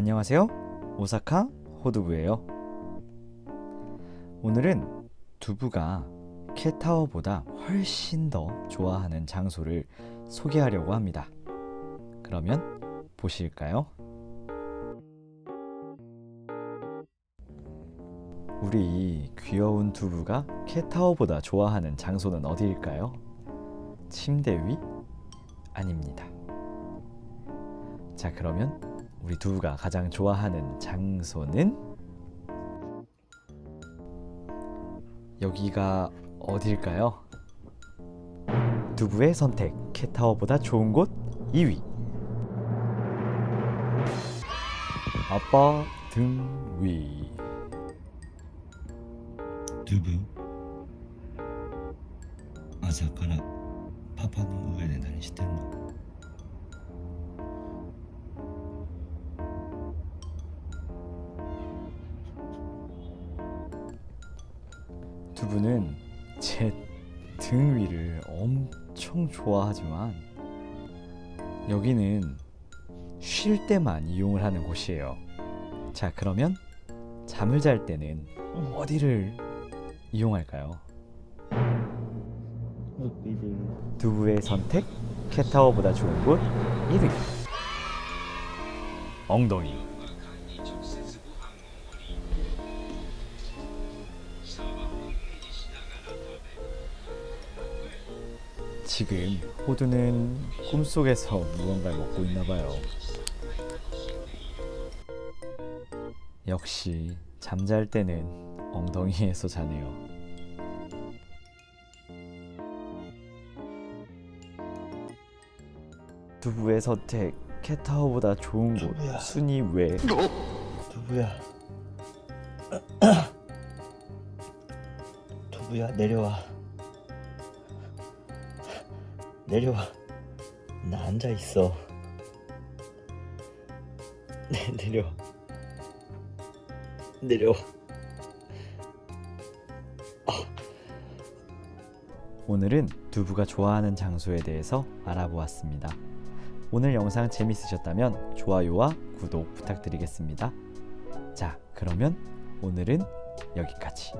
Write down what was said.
안녕하세요. 오사카 호두부예요. 오늘은 두부가 캣타워보다 훨씬 더 좋아하는 장소를 소개하려고 합니다. 그러면 보실까요? 우리 귀여운 두부가 캣타워보다 좋아하는 장소는 어디일까요? 침대 위? 아닙니다. 자, 그러면 우리 두부가 가장 좋아하는 장소는 여기가 어딜까요? 두부의 선택 캣타워보다 좋은 곳 2위 아빠 등 위. ドゥブ朝からパパの上で何してんの 두부는 제등 위를 엄청 좋아하지만 여기는 쉴 때만 이용을 하는 곳이에요. 자, 그러면 잠을 잘 때는 어디를 이용할까요? 두부의 선택 캣타워보다 좋은 곳 1위 엉덩이 지금 호두는 꿈속에서 무언가를 먹고 있나 봐요. 역시 잠잘 때는 엉덩이에서 자네요. 두부의 선택 캣타워보다 좋은 곳 두부야. 순위 외 두부야 두부야 내려와 내려와 나 앉아있어 내, 내려와 내려와 오늘은 두부가 좋아하는 장소에 대해서 알아보았습니다. 오늘 영상 재밌으셨다면 좋아요와 구독 부탁드리겠습니다. 자, 그러면 오늘은 여기까지.